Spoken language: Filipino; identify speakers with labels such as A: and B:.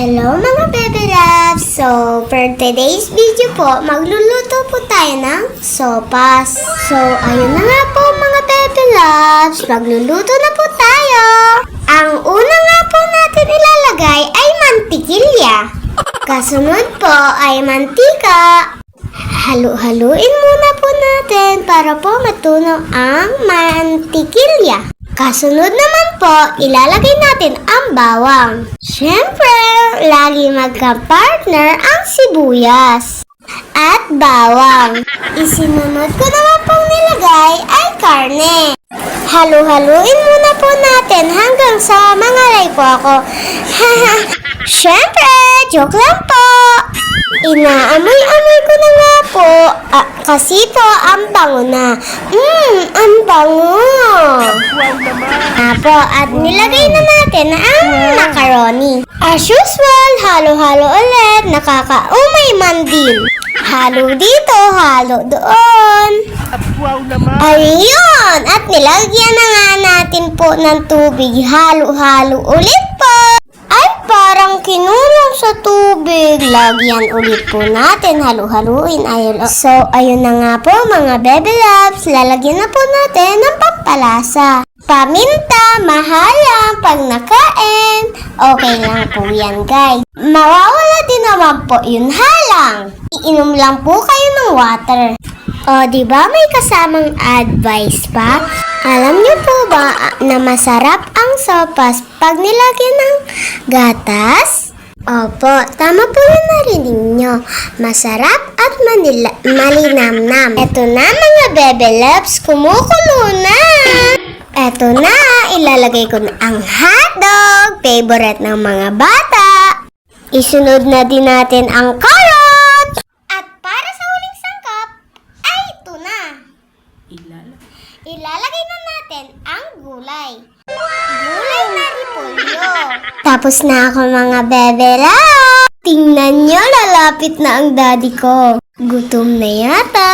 A: Hello mga bebe loves! So, for today's video po, magluluto po tayo ng sopas. So, ayun na nga po mga bebe loves, magluluto na po tayo. Ang una nga po natin ilalagay ay mantikilya. Kasunod po ay mantika. Halu-haluin muna po natin para po matunaw ang mantikilya. Kasunod naman po, ilalagay natin ang bawang. Siyempre, lagi magka-partner ang sibuyas at bawang. Isinunod ko naman pong nilagay ay karne. Halu-haluin muna po natin hanggang sa mangalay po ako. Siyempre, joke lang po. Inaamoy-amoy ko na nga po. Ah, kasi po, ang bango na. Mmm, ang bango. Apo, at nilagay na natin ang macaroni. As usual, halo-halo ulit. Nakakaumay man din. Halo dito, halo doon.
B: At!
A: Ayun! At nilagyan na nga natin po ng tubig. Halo-halo ulit po. Ay, parang kinulong sa tubig. Lagyan ulit po natin. Halo-haluin. Ayun. So, ayun na nga po mga bebe loves. Lalagyan na po natin ng pampalasa. Paminta, mahalang, pag nakain. Okay lang po yan, guys. Mawawala din naman po yun halang. Iinom lang po kayo ng water. O, di ba may kasamang advice pa? Alam niyo po ba na masarap ang sopas pag nilagyan ng gatas? Opo, tama po yung narinig nyo. Masarap at manila, malinamnam. Eto na mga bebe loves, kumukulo na. Eto na, ilalagay ko na ang hotdog, favorite ng mga bata. Isunod na din natin ang carrot. At para sa huling sangkap, ay ito na. Ilalagay na natin ang gulay. Na. Ano? Tapos na ako mga bebe love. Tingnan nyo, lalapit na ang daddy ko. Gutom na yata.